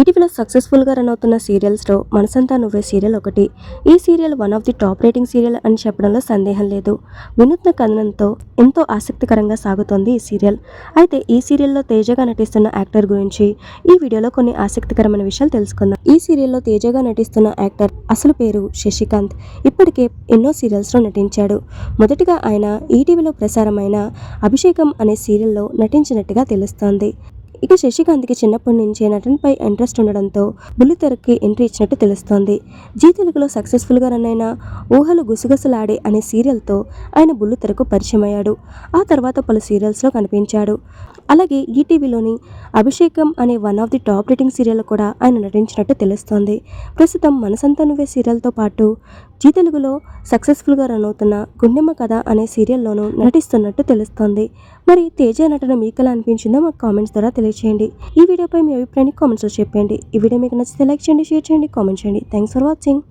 ఇటీవల సక్సెస్ఫుల్గా రన్ అవుతున్న సీరియల్స్లో మనసంతా నువ్వే సీరియల్ ఒకటి. ఈ serial one of the top rating serial అని చెప్పడంలో సందేహం లేదు. వినూత్న కథనంతో ఎంతో ఆసక్తికరంగా సాగుతోంది ఈ సీరియల్ అయితే ఈ సీరియల్లో తేజగా నటిస్తున్న యాక్టర్ గురించి ఈ వీడియోలో కొన్ని ఆసక్తికరమైన విషయాలు తెలుసుకుందాం. ఈ సీరియల్లో తేజగా నటిస్తున్న యాక్టర్ అసలు పేరు శశికాంత్. ఇప్పటికే ఎన్నో సీరియల్స్లో నటించాడు. మొదటిగా ఆయన ఈటీవీలో ప్రసారమైన అభిషేకం అనే సీరియల్లో నటించినట్టుగా తెలుస్తోంది. ఇక శశికాంత్కి చిన్నప్పటి నుంచే నటనపై ఇంట్రెస్ట్ ఉండడంతో బుల్లితెరకి ఎంట్రీ ఇచ్చినట్టు తెలుస్తోంది. జీ తెలుగులో సక్సెస్ఫుల్గా రన్ అయిన ఊహలు గుసగుసలాడే అనే సీరియల్తో ఆయన బుల్లితెరకు పరిచయం అయ్యాడు ఆ తర్వాత పలు సీరియల్స్లో కనిపించాడు. అలాగే ఈటీవీలోని అభిషేకం అనే one of the top rating serial కూడా ఆయన నటించినట్టు తెలుస్తోంది. ప్రస్తుతం మనసంతా నువ్వే సీరియల్తో పాటు జీ తెలుగులో సక్సెస్ఫుల్గా రన్ అవుతున్న గుండెమ్మ కథ అనే సీరియల్లోనూ నటిస్తున్నట్టు తెలుస్తోంది. మరి తేజ నటన మీకు ఎలా అనిపించిందో మాకు కామెంట్స్ ద్వారా తెలియచేయండి. ఈ వీడియోపై మీ అభిప్రాయాన్ని కామెంట్స్లో చెప్పండి. ఈ వీడియో మీకు నచ్చితే లైక్ చేయండి షేర్ చేయండి కామెంట్ చేయండి. Thanks for watching